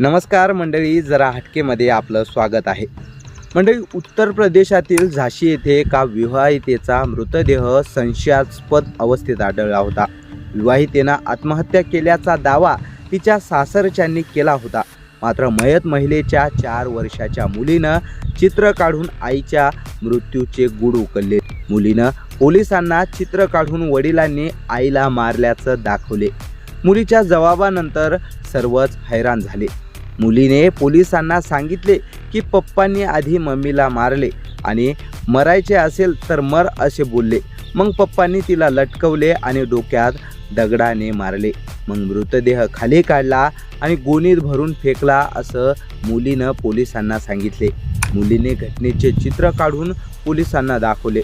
नमस्कार मंडळी जरा हटकेमध्ये आपलं स्वागत आहे. मंडळी उत्तर प्रदेशातील झाशी येथे एका विवाहितेचा मृतदेह संशयास्पद अवस्थेत आढळला होता. विवाहितेनं आत्महत्या केल्याचा दावा तिच्या सासरच्यांनी केला होता. मात्र मयत महिलेच्या चार वर्षाच्या मुलीनं चित्र काढून आईच्या मृत्यूचे गुड उकलले. मुलीनं पोलिसांना चित्र काढून वडिलांनी आईला मारल्याचं दाखवले. मुलीच्या जबाबानंतर सर्वच हैराण झाले. मुलीने पोलिसांना सांगितले की पप्पांनी आधी मम्मीला मारले आणि मरायचे असेल तर मर असे बोलले. मग पप्पांनी तिला लटकवले आणि डोक्यात दगडाने मारले. मग मृतदेह खाली काढला आणि गोणीत भरून फेकला असं मुलीनं पोलिसांना सांगितले. मुलीने घटनेचे चित्र काढून पोलिसांना दाखवले.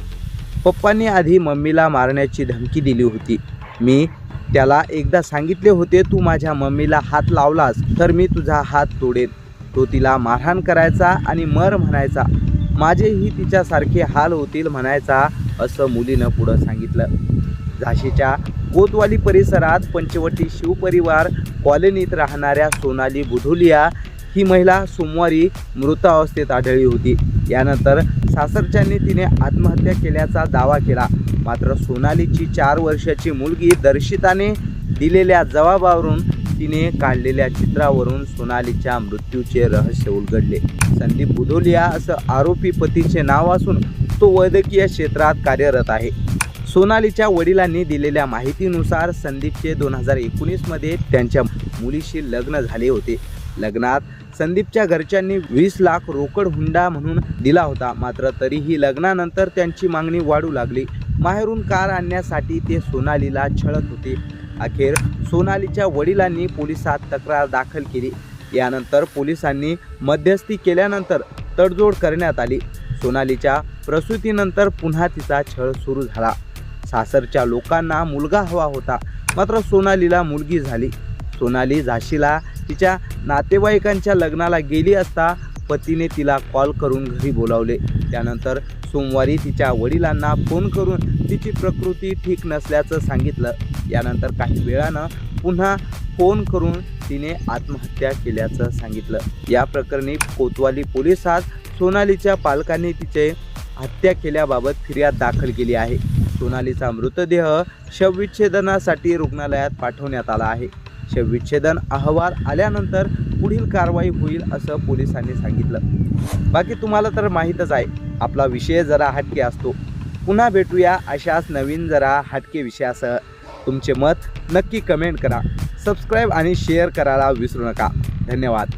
पप्पांनी आधी मम्मीला मारण्याची धमकी दिली होती. मी त्याला एकदा सांगितले होते तू माझ्या मम्मीला हात लावलास तर मी तुझा हात तोडेन. तो तिला मारहाण करायचा आणि मर म्हणायचा माझेही तिच्यासारखे हाल होतील म्हणायचा असं मुलीनं पुढं सांगितलं. झाशीच्या कोतवाली परिसरात पंचवटी शिवपरिवार कॉलनीत राहणाऱ्या सोनाली बुधुलिया ही महिला सोमवारी मृतावस्थेत आढळली होती. यानंतर सासरच्यांनी तिने आत्महत्या केल्याचा दावा केला. मात्र सोनालीची चार वर्षाची मुलगी दर्शिताने दिलेल्या जबाबावरून तिने काढलेल्या चित्रावरून सोनालीच्या मृत्यूचे रहस्य उलगडले. संदीप बुधोलिया असं आरोपी पतीचे नाव असून तो वैद्यकीय क्षेत्रात कार्यरत आहे. सोनालीच्या वडिलांनी दिलेल्या माहितीनुसार संदीपचे दोन हजार एकोणीसमध्ये त्यांच्या मुलीशी लग्न झाले होते. लग्नात संदीपच्या घरच्यांनी वीस लाख रोकड हुंडा म्हणून दिला होता. मात्र तरीही लग्नानंतर त्यांची मागणी वाढू लागली. माहेरून कार आणण्यासाठी ते सोनालीला छळत होते. अखेर सोनालीच्या वडिलांनी पोलिसात तक्रार दाखल केली. यानंतर पोलिसांनी मध्यस्थी केल्यानंतर तडजोड करण्यात आली. सोनालीच्या प्रसूतीनंतर पुन्हा तिचा छळ सुरू झाला. सासरच्या लोकांना मुलगा हवा होता. मात्र सोनालीला मुलगी झाली. सोनाली झाशीला तिच्या नातेवाईकांच्या लग्नाला गेली असता पतीने तिला कॉल करून घरी बोलावले. त्यानंतर सोमवारी तिच्या वडिलांना फोन करून तिची प्रकृती ठीक नसल्याचं सांगितलं. यानंतर काही वेळानं पुन्हा फोन करून तिने आत्महत्या केल्याचं सांगितलं. या प्रकरणी कोतवाली पोलिसात सोनालीच्या पालकांनी तिचे हत्या केल्याबाबत फिर्याद दाखल केली आहे. सोनालीचा मृतदेह शवविच्छेदनासाठी रुग्णालयात पाठवण्यात आला आहे. शवविच्छेदन अहवाल आल्यानंतर पुढील कारवाई होईल असं पोलिसांनी सांगितलं. बाकी तुम्हाला तर माहीतच आहे आपला विषय जरा हटके असतो. पुन्हा भेटूया अशाच नवीन जरा हटके विषयासह. तुमचे मत नक्की कमेंट करा सबस्क्राईब आणि शेअर करायला विसरू नका. धन्यवाद.